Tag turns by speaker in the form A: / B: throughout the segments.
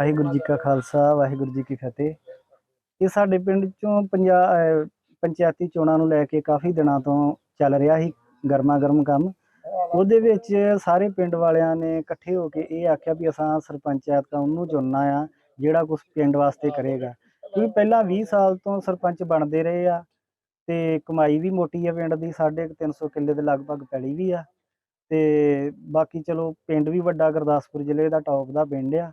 A: ਵਾਹਿਗੁਰੂ ਜੀ ਕਾ ਖਾਲਸਾ, ਵਾਹਿਗੁਰੂ ਜੀ ਕੀ ਫਤਿਹ। ਇਹ ਸਾਡੇ ਪਿੰਡ ਚੋਂ ਪੰਜਾ ਪੰਚਾਇਤੀ ਚੋਣਾਂ ਨੂੰ ਲੈ ਕੇ ਕਾਫੀ ਦਿਨਾਂ ਤੋਂ ਚੱਲ ਰਿਹਾ ਸੀ ਗਰਮਾ ਗਰਮ ਕੰਮ। ਉਹਦੇ ਵਿੱਚ ਸਾਰੇ ਪਿੰਡ ਵਾਲਿਆਂ ਨੇ ਇਕੱਠੇ ਹੋ ਕੇ ਇਹ ਆਖਿਆ ਵੀ ਅਸਾਂ ਸਰਪੰਚਾਇਤ ਦਾ ਉਹਨੂੰ ਚੁਣਨਾ ਆ, ਜਿਹੜਾ ਕੁਝ ਪਿੰਡ ਵਾਸਤੇ ਕਰੇਗਾ। ਕਿਉਂਕਿ ਪਹਿਲਾਂ 20 ਸਾਲ ਤੋਂ ਸਰਪੰਚ ਬਣਦੇ ਰਹੇ ਆ ਤੇ ਕਮਾਈ ਵੀ ਮੋਟੀ ਆ ਪਿੰਡ ਦੀ, ਸਾਢੇ ਕੁ ਤਿੰਨ ਸੌ ਕਿੱਲੇ ਦੇ ਲਗਭਗ ਪੈਲੀ ਵੀ ਆ। ਤੇ ਬਾਕੀ ਚਲੋ ਪਿੰਡ ਵੀ ਵੱਡਾ ਗੁਰਦਾਸਪੁਰ ਜ਼ਿਲ੍ਹੇ ਦਾ ਟੌਪ ਦਾ ਪਿੰਡ ਆ।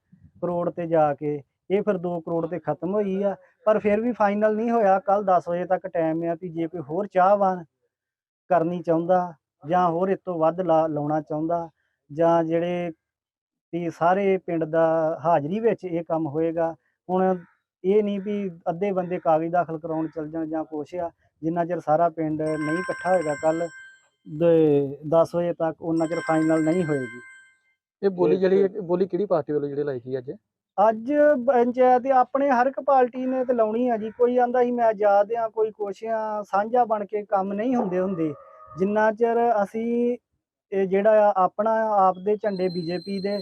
A: ਕਰੋੜ ਤੇ ਜਾ ਕੇ, ਇਹ ਫਿਰ 2 ਕਰੋੜ ਤੇ ਖਤਮ ਹੋਈ ਆ। ਪਰ ਫਿਰ ਵੀ ਫਾਈਨਲ ਨਹੀਂ ਹੋਇਆ। ਕੱਲ 10 ਵਜੇ ਤੱਕ ਟਾਈਮ ਆ ਵੀ ਜੇ ਕੋਈ ਹੋਰ ਚਾਹਵਾਨ ਕਰਨੀ ਚਾਹੁੰਦਾ ਜਾਂ ਹੋਰ ਇਸ ਤੋਂ ਵੱਧ ਲਾ- ਲਾਉਣਾ ਚਾਹੁੰਦਾ ਜਾਂ ਜਿਹੜੇ ਵੀ ਸਾਰੇ ਪਿੰਡ ਦਾ ਹਾਜ਼ਰੀ ਵਿੱਚ ਇਹ ਕੰਮ ਹੋਏਗਾ, ਹੁਣ ਇਹ ਨਹੀਂ ਵੀ ਅੱਧੇ ਬੰਦੇ ਕਾਗਜ਼ ਦਾਖਲ ਕਰਾਉਣ ਚੱਲ ਜਾਣ ਜਾਂ ਕੁਛ ਆ, ਜਿੰਨਾ ਚਿਰ ਸਾਰਾ ਪਿੰਡ ਨਹੀਂ ਇਕੱਠਾ ਹੋਏਗਾ ਕੱਲ 10 ਵਜੇ ਤੱਕ ਉਹਨਾਂ ਚਿਰ ਫਾਈਨਲ ਨਹੀਂ ਹੋਏਗੀ।
B: ਇਹ ਬੋਲੀ ਜਿਹੜੀ ਬੋਲੀ ਕਿਹੜੀ ਪਾਰਟੀ ਵੱਲੋਂ ਜਿਹੜੀ ਲਾਈ ਗਈ ਅੱਜ?
A: ਅੱਜ ਪੰਚਾਇਤ ਆਪਣੇ ਹਰ ਇੱਕ ਪਾਰਟੀ ਨੇ ਤੇ ਲਾਉਣੀ ਆ ਜੀ। ਕੋਈ ਆਂਦਾ ਸੀ ਮੈਂ ਆਜ਼ਾਦ ਆ ਕੋਈ ਕੁਛ ਆ ਸਾਂਝਾ ਬਣ ਕੇ ਕੰਮ ਨਹੀਂ ਹੁੰਦੇ ਹੁੰਦੇ। ਜਿੰਨਾ ਚਿਰ ਅਸੀਂ ਇਹ ਜਿਹੜਾ ਆ ਆਪਣਾ ਆਪ ਦੇ ਝੰਡੇ ਬੀਜੇਪੀ ਦੇ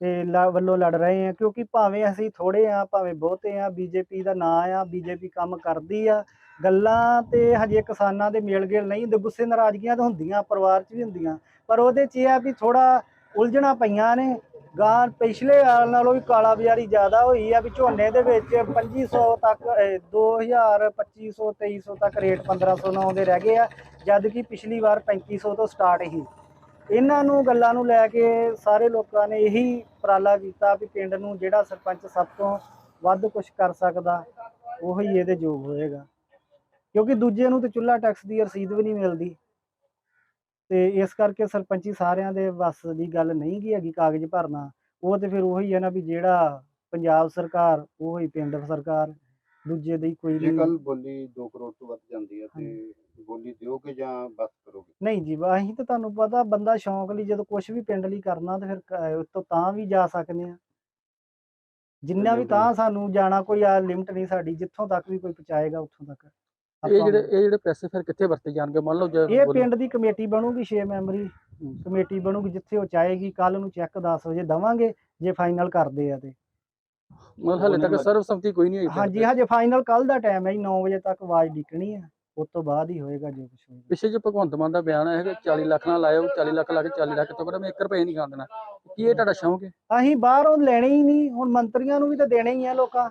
A: ਤੇ ਵੱਲੋਂ ਲੜ ਰਹੇ ਆ ਕਿਉਂਕਿ ਭਾਵੇਂ ਅਸੀਂ ਥੋੜੇ ਆ ਭਾਵੇਂ ਬਹੁਤੇ ਆ ਬੀਜੇਪੀ ਦਾ ਨਾਂ ਆ ਬੀਜੇਪੀ ਕੰਮ ਕਰਦੀ ਆ। ਗੱਲਾਂ ਤੇ ਹਜੇ ਕਿਸਾਨਾਂ ਦੇ ਮੇਲ ਗੇਲ ਨਹੀਂ ਹੁੰਦੇ ਗੁੱਸੇ ਨਾਰਾਜ਼ਗੀਆਂ ਤਾਂ ਹੁੰਦੀਆਂ ਪਰਿਵਾਰ 'ਚ ਵੀ ਹੁੰਦੀਆਂ। ਪਰ ਉਹਦੇ 'ਚ ਇਹ ਆ ਵੀ ਥੋੜਾ ਉਲਝਣਾ ਪਈਆਂ ਨੇ। ਗਾਂ ਪਿਛਲੇ ਸਾਲ ਨਾਲੋਂ ਵੀ ਕਾਲਾ ਬਾਜ਼ਾਰੀ ਜ਼ਿਆਦਾ ਹੋਈ ਆ ਵੀ ਝੋਨੇ ਦੇ ਵਿੱਚ 2500 ਤੱਕ ਅਹ 2000 2500 2300 ਤੱਕ ਰੇਟ 1500 ਨਾਲ ਆਉਂਦੇ ਰਹਿ ਗਏ ਆ, ਜਦ ਕਿ ਪਿਛਲੀ ਵਾਰ 3500 ਤੋਂ ਸਟਾਰਟ ਹੀ ਇਹਨਾਂ ਨੂੰ ਗੱਲਾਂ ਨੂੰ ਲੈ ਕੇ ਸਾਰੇ ਲੋਕਾਂ ਨੇ ਇਹੀ ਉਪਰਾਲਾ ਕੀਤਾ ਵੀ ਪਿੰਡ ਨੂੰ ਜਿਹੜਾ ਸਰਪੰਚ ਸਭ ਤੋਂ ਵੱਧ ਕੁਝ ਕਰ ਸਕਦਾ, ਉਹੀ ਇਹਦੇ ਯੋਗ ਹੋਏਗਾ। ਕਿਉਂਕਿ ਦੂਜੇ ਨੂੰ ਤੇ ਚੁੱਲ੍ਹਾ ਟੈਕਸ ਦੀ ਰਸੀਦ ਵੀ ਨਹੀਂ ਮਿਲਦੀ। ਤੇ ਇਸ ਕਰਕੇ ਸਰਪੰਚੀ ਸਾਰਿਆਂ ਦੇ ਵੱਸ ਦੀ ਗੱਲ ਨਹੀਂ ਗੀ ਹੈਗੀ ਕਾਗਜ਼ ਭਰਨਾ। ਉਹ ਤੇ ਫਿਰ ਉਹੀ ਹੈ ਨਾ ਵੀ ਜਿਹੜਾ ਪੰਜਾਬ ਸਰਕਾਰ ਉਹ ਪਿੰਡ ਸਰਕਾਰ ਦੂਜੇ ਦੀ ਕੋਈ
C: ਜੇ
A: ਨਹੀਂ
C: ਕੱਲ ਬੋਲੀ 2 ਕਰੋੜ ਤੋਂ ਵੱਧ ਜਾਂਦੀ ਹੈ ਤੇ ਬੋਲੀ ਦਿਓਗੇ ਜਾਂ ਬਸ ਕਰੋਗੇ?
A: ਨਹੀਂ ਜੀ ਬਾ ਅਸੀਂ ਤਾਂ ਤੁਹਾਨੂੰ ਪਤਾ ਬੰਦਾ ਸ਼ੌਂਕ ਲਈ ਜਦੋਂ ਕੁਝ ਵੀ ਪਿੰਡ ਲਈ ਕਰਨਾ ਤੇ ਫਿਰ ਕ- ਉਸ ਤੋਂ ਤਾਂ ਵੀ ਜਾ ਸਕਦੇ ਆ ਜਿੰਨਾ ਵੀ ਤਾਂ ਸਾਨੂੰ ਜਾਣਾ ਕੋਈ ਆ ਲਿਮਟ ਨਹੀਂ ਸਾਡੀ ਜਿੱਥੋਂ ਤੱਕ ਵੀ ਕੋਈ ਪਹੁੰਚਾਏਗਾ ਉੱਥੋਂ ਤੱਕ।
B: ਇਹ ਜਿਹੜੇ ਇਹ ਜਿਹੜੇ ਪੈਸੇ ਫਿਰ ਕਿੱਥੇ ਵਰਤੇ ਜਾਣਗੇ? ਮੰਨ ਲਓ ਜੇ
A: ਇਹ ਪਿੰਡ ਦੀ ਕਮੇਟੀ ਬਣੂਗੀ 6 ਮੈਂਬਰੀ। ਕਮੇਟੀ ਬਣੂਗੀ ਜਿੱਥੇ ਉਹ ਚਾਹੇਗੀ ਕੱਲ ਨੂੰ ਚੈੱਕ 10 ਵਜੇ ਦਵਾਂਗੇ ਜੇ ਫਾਈਨਲ ਕਰਦੇ ਆ ਤੇ।
B: ਮਤਲਬ ਹਲੇ ਤੱਕ ਸਰਵਸੰਮਤੀ ਕੋਈ ਨਹੀਂ ਹੋਈ
A: ਹਾਂਜੀ। ਹਜੇ ਫਾਈਨਲ ਕੱਲ ਦਾ ਟਾਈਮ ਹੈ ਜੀ 9 ਵਜੇ ਤੱਕ ਆਵਾਜ਼ ਡਿੱਕਣੀ ਆ। ਉਸ ਤੋਂ ਬਾਅਦ ਹੀ ਹੋਏਗਾ ਜੋ ਕੁਝ ਹੋਏਗਾ।
B: ਪਿੱਛੇ ਜੇ ਭਗਵੰਤ ਮਾਨ ਦਾ ਬਿਆਨ ਆਇਆ ਹੈ ਕਿ 40 ਲੱਖ ਨਾਲ ਲਾਇਓ 40 ਲੱਖ ਲਾ ਕੇ 40 ਲੱਖ ਤੋਂ ਪਰ ਮੈਂ 1 ਰੁਪਏ ਨਹੀਂ ਖਾਣ ਦੇਣਾ। ਕੀ ਇਹ ਤੁਹਾਡਾ ਸ਼ੌਂਕ ਹੈ?
A: ਅਸੀਂ ਬਾਹਰੋਂ ਲੈਣੇ ਹੀ ਨਹੀਂ ਹੁਣ ਮੰਤਰੀਆਂ ਨੂੰ ਵੀ ਤਾਂ ਦੇਣੇ ਹੀ ਆ ਲੋਕਾਂ।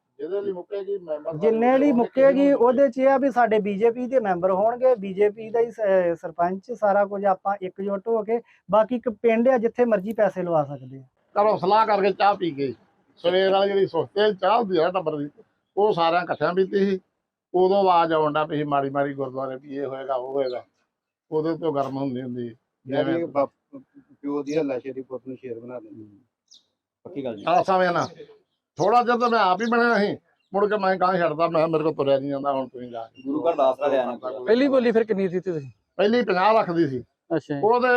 C: ਜਿਹਦੇ ਲਈ ਮੁੱਕੇਗੀ ਮੈਂਬਰ
A: ਜਿੰਨੇ ਲਈ ਮੁੱਕੇਗੀ ਉਹਦੇ 'ਚ ਇਹ ਆ ਵੀ ਸਾਡੇ ਬੀਜੇਪੀ ਦੇ ਮੈਂਬਰ ਹੋਣਗੇ ਬੀਜੇਪੀ ਦਾ ਹੀ ਸ- ਸਰਪੰਚ ਸਾਰਾ ਕੁਝ ਆਪਾਂ ਇਕਜੁੱਟ ਹੋ ਕੇ ਬਾਕੀ ਇੱਕ ਪਿੰਡ ਆ ਜਿੱਥੇ ਮਰਜ਼ੀ ਪੈਸੇ ਲਵਾ ਸਕਦੇ ਆ।
D: ਘਰੋਂ ਸਲਾਹ ਕਰਕੇ ਚਾਹ ਪੀ ਗਏ। ਸਵੇਰ ਵਾਲੀ ਜਿਹੜੀ ਸੁਸਤੇ ਚਾਹ ਹੁੰਦੀ ਆ ਨਾ ਟੱਬਰ ਦੀ ਉਹ ਸਾਰਿਆਂ ਇਕੱਠਿਆਂ ਪੀਤੀ ਸੀ। ਉਦੋਂ ਆਵਾਜ਼ ਆਉਂਦਾ ਪਈ ਸੀ ਮਾੜੀ ਮਾੜੀ ਗੁਰਦੁਆਰੇ ਵੀ ਇਹ ਹੋਏਗਾ ਉਹ ਹੋਏਗਾ। ਉਹਦੇ ਤੋਂ ਗਰਮ ਹੁੰਦੀ ਹੁੰਦੀ
C: ਜਿਵੇਂ
D: ਜਿਵੇਂ
C: ਪਿਓ ਦੀ ਹੱਲਾਸ਼ੇ ਦੀ ਪੁੱਤ ਨੂੰ ਸ਼ੇਰ ਬਣਾ ਦਿੰਦੇ। ਪੱਕੀ ਗੱਲ ਜੀ
D: ਆ ਸਮੇਂ ਨਾ ਥੋੜਾ ਜਿਹਾ ਤਾਂ ਮੈਂ ਆਪ ਹੀ ਬਣਿਆ ਸੀ ਮੁੜ ਕੇ ਮੈਂ ਕਾਂ ਛੱਡਦਾ ਮੈਂ ਕਿਹਾ ਮੇਰੇ ਕੋਲ ਤੁਰਿਆ ਨਹੀਂ ਜਾਂਦਾ ਹੁਣ ਤੁਸੀਂ ਜਾ ਕੇ।
C: ਗੁਰੂ ਘਰ ਦਾ ਆਸਰਾ ਲਿਆ ਨਾ
B: ਪਹਿਲੀ ਬੋਲੀ ਫਿਰ ਕਿੰਨੀ ਦਿੱਤੀ ਤੁਸੀਂ
D: ਪਹਿਲੀ 50 ਲੱਖ ਦੀ ਸੀ
B: ਅੱਛਾ ਜੀ।
D: ਉਹਦੇ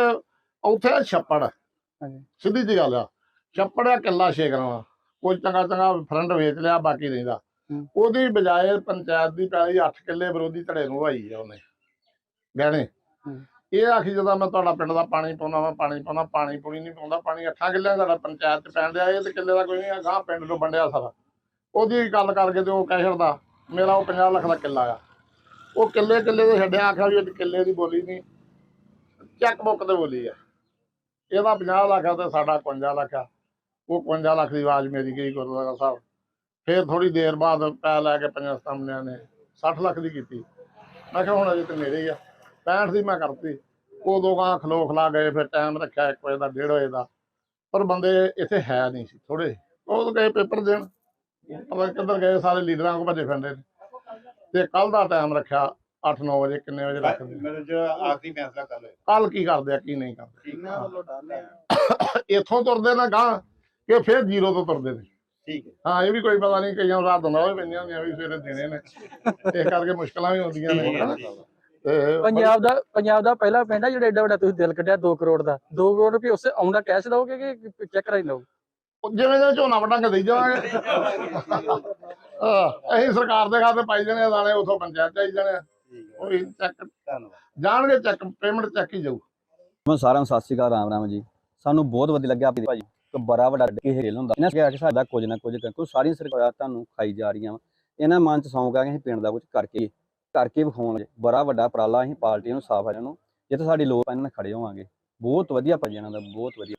D: ਉੱਥੇ ਛੱਪੜ
B: ਹਾਂਜੀ।
D: ਸਿੱਧੀ ਜੀ ਗੱਲ ਆ ਛੱਪੜ ਆ ਕਿੱਲਾ ਛੇਕਣਾ ਕੋਈ ਚੰਗਾ ਚੰਗਾ ਫਰੰਟ ਵੇਚ ਲਿਆ ਬਾਕੀ ਰਹਿੰਦਾ
B: ਹੂੰ।
D: ਉਹਦੀ ਬਜਾਏ ਪੰਚਾਇਤ ਦੀ ਪੈਲੀ 8 ਕਿੱਲੇ ਵਿਰੋਧੀ ਧੜੇ ਨੂੰ ਵਾਈ ਆ ਉਹਨੇ ਗਹਿਣੇ
B: ਹੂੰ।
D: ਇਹ ਆਖੀ ਜਦੋਂ ਮੈਂ ਤੁਹਾਡਾ ਪਿੰਡ ਦਾ ਪਾਣੀ ਪਾਉਣਾ ਮੈਂ ਪਾਣੀ ਪਾਉਣਾ ਪਾਣੀ ਪੂਣੀ ਨਹੀਂ ਪਾਉਂਦਾ, ਪਾਣੀ 8 ਕਿੱਲਿਆਂ ਦਾ ਸਾਡਾ ਪੰਚਾਇਤ ਚ ਪੈਣ ਡਿਆ, ਇਹ ਤੇ ਕਿੱਲੇ ਦਾ ਕੋਈ ਨਹੀਂ ਗਾਂ ਪਿੰਡ ਨੂੰ ਵੰਡਿਆ ਸਾਰਾ। ਉਹਦੀ ਗੱਲ ਕਰਕੇ ਤੇ ਉਹ ਕਹਿ ਛੱਡਦਾ, ਮੇਰਾ ਉਹ 50 ਲੱਖ ਦਾ ਕਿੱਲਾ ਆ। ਉਹ ਕਿੱਲੇ ਕਿੱਲੇ ਦੇ ਛੱਡਿਆ, ਆਖਿਆ ਵੀ ਇਹ ਕਿੱਲੇ ਦੀ ਬੋਲੀ ਨਹੀਂ। ਚੈੱਕ ਬੁੱਕ ਤੇ ਬੋਲੀ ਆ। ਇਹਦਾ 50 ਲੱਖ ਆ ਤੇ ਸਾਡਾ 51 ਲੱਖ ਆ। ਉਹ 51 ਲੱਖ ਦੀ ਆਵਾਜ਼ ਮੇਰੀ ਗਈ ਗੁਰਦੁਆਰਾ ਸਾਹਿਬ। ਫਿਰ ਥੋੜੀ ਦੇਰ ਬਾਅਦ ਪੈ ਲੈ ਕੇ ਪੰਜਾਂ ਸਾਹਮਣਿਆਂ ਨੇ 60 ਲੱਖ ਦੀ ਕੀਤੀ। ਮੈਂ ਕਿਹਾ ਹੁਣ ਅਜੇ ਤੇ ਮੇਰੇ ਹੀ ਆ। 65 ਦੀ ਮੈਂ ਕਰਤੀ। ਉਦੋਂ ਗਾਂ ਖਲੋ ਖਲਾ ਗਏ ਫਿਰ ਟਾਈਮ ਰੱਖਿਆ 1 ਵਜੇ ਦਾ 1:30 ਵਜੇ ਦਾ। ਪਰ ਬੰਦੇ ਇੱਥੇ ਹੈ ਨਹੀਂ ਸੀ ਥੋੜੇ ਉਹ ਗਏ ਪੇਪਰ ਦੇਣ। ਪਤਾ ਕਿੱਧਰ ਗਏ ਸਾਰੇ ਲੀਡਰਾਂ ਕੋ ਭੱਜੇ ਫਿਰਦੇ ਤੇ ਕੱਲ ਦਾ ਟਾਈਮ ਰੱਖਿਆ 8-9 ਵਜੇ ਕਿੰਨੇ ਵਜੇ ਰੱਖਦੇ
C: ਮਤਲਬ ਜੋ ਆਖਰੀ ਫੈਸਲਾ ਕਰ ਲਿਆ।
D: ਕੱਲ ਕੀ ਕਰਦੇ ਆ ਕੀ ਨਹੀਂ ਕਰਦੇ।
C: ਇਹਨਾਂ ਵੱਲੋਂ ਹੈ
D: ਇੱਥੋਂ ਤੁਰਦੇ ਨੇ ਗਾਂ ਕਿ ਫਿਰ ਜ਼ੀਰੋ ਤੋਂ ਤੁਰਦੇ ਨੇ।
C: ਠੀਕ ਹੈ।
D: ਹਾਂ ਇਹ ਵੀ ਕੋਈ ਪਤਾ ਨਹੀਂ ਕਈਆਂ ਰਾਤ ਹੁੰਦਾ ਹੋਵੇ ਪੈਂਦੀਆਂ ਹੁੰਦੀਆਂ ਵੀ ਸਵੇਰੇ ਦੇਣੇ ਨੇ। ਇਸ ਕਰਕੇ ਮੁਸ਼ਕਲਾਂ ਵੀ ਆਉਂਦੀਆਂ ਨੇ। ਤੇ
B: ਪੰਜਾਬ ਦਾ ਪੰਜਾਬ ਦਾ ਪਹਿਲਾ ਪਿੰਡ ਆ ਜਿਹੜਾ ਏਡਾ ਵੱਡਾ ਤੁਸੀਂ ਦਿਲ ਕੱਢਿਆ 2 ਕਰੋੜ ਦਾ। 2 ਕਰੋੜ ਰੁਪਏ ਉਸੇ ਆਉਂਦਾ ਕੈਸ਼ ਦਓਗੇ ਕਿ ਚੈੱਕ ਰਾਈ ਲਓ
D: ਜਿਵੇਂ ਜਿਵੇਂ ਝੋਨਾ ਵਟਾਂਗੇ ਦੇਈ ਜਾਵਾਂਗੇ। ਅਸੀਂ ਸਰਕਾਰ ਦੇ ਖਾਤੇ ਪਾਈ ਜਾਣੇ ਦਾਣੇ ਉਥੋਂ ਪੰਚਾਇਤ ਚਾਈ ਜਾਣੇ ਉਹੀ ਚੈੱਕ
C: ਧੰਨਵਾਦ।
D: ਜਾਣਗੇ ਚੈੱਕ ਪੇਮੈਂਟ ਚੈੱਕ ਹੀ ਜਾਊ।
E: ਮੈਂ ਸਾਰਿਆਂ ਨੂੰ ਸਤਿ ਸ਼੍ਰੀ ਅਕਾਲ ਰਾਮ ਰਾਮ ਜੀ। ਸਾਨੂੰ ਬਹੁਤ ਵਧੀਆ ਲੱਗਿਆ ਆਪਣੀ ਭਾਜੀ। ਕਿ ਬੜਾ ਵੱਡਾ ਕੇ ਹੇਲ ਹੁੰਦਾ। ਇਹਨਾਂ ਕਿਹਾ ਕਿ ਸਾਡਾ ਕੁਝ ਨਾ ਕੁਝ ਕਰ ਕੋਈ ਸਾਰੀਆਂ ਸਰਕਾਰਾਂ ਤੁਹਾਨੂੰ ਖਾਈ ਜਾ ਰਹੀਆਂ ਵਾ। ਇਹਨਾਂ ਮਨ ਚ ਸੌਂਕ ਆ ਕਿ ਅਸੀਂ ਪਿੰਡ ਦਾ ਕੁਝ ਕਰਕੇ ਕਰਕੇ ਵਿਖਾਉਣਗੇ ਬੜਾ ਵੱਡਾ ਉਪਰਾਲਾ ਅਸੀਂ ਪਾਰਟੀ ਨੂੰ ਸਾਫ਼ ਆ ਨੂੰ। ਜਿੱਥੇ ਸਾਡੀ ਲੋਕ ਆ, ਇਹਨਾਂ ਨਾਲ ਖੜੇ ਹੋਵਾਂਗੇ। ਬਹੁਤ ਵਧੀਆ ਭਾਜੀ ਇਹਨਾਂ ਦਾ ਬਹੁਤ ਵਧੀਆ।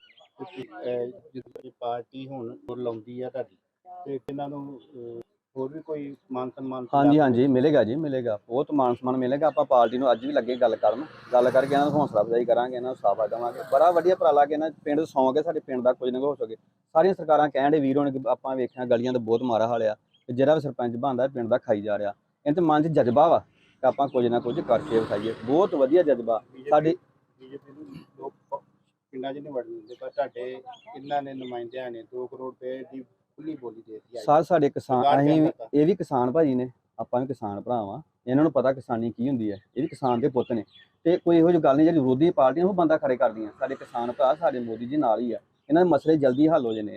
C: ਜਿੱਥੇ ਪਾਰਟੀ ਹੁਣ ਹੋਰ ਲਾਉਂਦੀ ਆ ਤੁਹਾਡੀ ਤੇ ਇਹਨਾਂ ਨੂੰ ਅਹ, ਹੋਰ ਵੀ ਕੋਈ ਮਾਨ ਸਨਮਾਨ
E: ਹਾਂਜੀ ਹਾਂਜੀ ਮਿਲੇਗਾ ਜੀ ਮਿਲੇਗਾ। ਬਹੁਤ ਮਾਨ ਸਨਮਾਨ ਮਿਲੇਗਾ। ਆਪਾਂ ਪਾਰਟੀ ਨੂੰ ਅੱਜ ਵੀ ਲੱਗੇ ਗੱਲ ਕਰਨ। ਗੱਲ ਕਰਕੇ ਇਹਨਾਂ ਨੂੰ ਹੌਸਲਾ ਅਫਜ਼ਾਈ ਕਰਾਂਗੇ ਇਹਨਾਂ ਨੂੰ ਸਾਫਾ ਦੇਵਾਂਗੇ। ਬੜਾ ਵਧੀਆ ਉਪਰਾਲਾ ਕਿ ਇਹਨਾਂ ਪਿੰਡ ਦੇ ਹੈ ਸਾਡੇ ਪਿੰਡ ਦਾ ਕੁਝ ਨਾ ਹੋ ਸਕੇ। ਸਾਰੀਆਂ ਸਰਕਾਰਾਂ ਕਹਿਣ ਦੇ ਵੀਰ ਕਿ ਆਪਾਂ ਵੇਖਿਆ ਗਲੀਆਂ ਦਾ ਬਹੁਤ ਮਾਰਾ ਹਾਲ ਆ। ਤੇ ਜਿਹੜਾ ਵੀ ਸਰਪੰਚ ਬਣਦਾ ਪਿੰਡ ਦਾ ਖਾਈ ਜਾ ਰਿਹਾ। ਇਹਨਾਂ ਤੇ ਮਨ 'ਚ ਜਜ਼ਬਾ ਵਾ ਕਿ ਆਪਾਂ ਕੁਝ ਨਾ ਕੁਝ ਕਰਕੇ ਵਿਖਾਈਏ। ਬਹੁਤ ਵਧੀਆ ਜਜ਼ਬਾ। ਸਾਡੀ
C: ਬੀਜੇਪੀ ਨੂੰ ਲੋਕ ਪਿੰਡਾਂ 'ਚ ਨਹੀਂ ਵੜਨ ਦਿੰਦੇ ਪਰ ਤੁਹਾਡੇ ਕਿੰਨਾਂ ਨੇ ਨੁਮਾਇੰਦਿਆਂ ਨੇ 2 ਕਰੋੜ ਰੁਪਏ ਦੀ ਖੁੱਲੀ ਬੋਲੀ ਦੇ ਦਿੱਤੀ
E: ਸਾਰੇ ਸਾਡੇ ਕਿਸਾਨ ਅਸੀਂ ਇਹ ਵੀ ਕਿਸਾਨ ਭਾਜੀ ਨੇ ਆਪਾਂ ਵੀ ਕਿਸਾਨ ਭਰਾ ਵਾਂ ਇਹਨਾਂ ਨੂੰ ਪਤਾ ਕਿਸਾਨੀ ਕੀ ਹੁੰਦੀ ਹੈ ਇਹ ਵੀ ਕਿਸਾਨ ਦੇ ਪੁੱਤ ਨੇ। ਤੇ ਕੋਈ ਇਹੋ ਜਿਹੀ ਗੱਲ ਨਹੀਂ ਜਿਹੜੀ ਵਿਰੋਧੀ ਪਾਰਟੀਆਂ ਉਹ ਬੰਦਾ ਖੜੇ ਕਰਦੀਆਂ। ਸਾਡੇ ਕਿਸਾਨ ਭਰਾ ਸਾਡੇ ਮੋਦੀ ਜੀ ਨਾਲ ਹੀ ਆ। ਇਹਨਾਂ ਦੇ ਮਸਲੇ ਜਲਦੀ ਹੱਲ ਹੋ ਜਾਣੇ ਆ।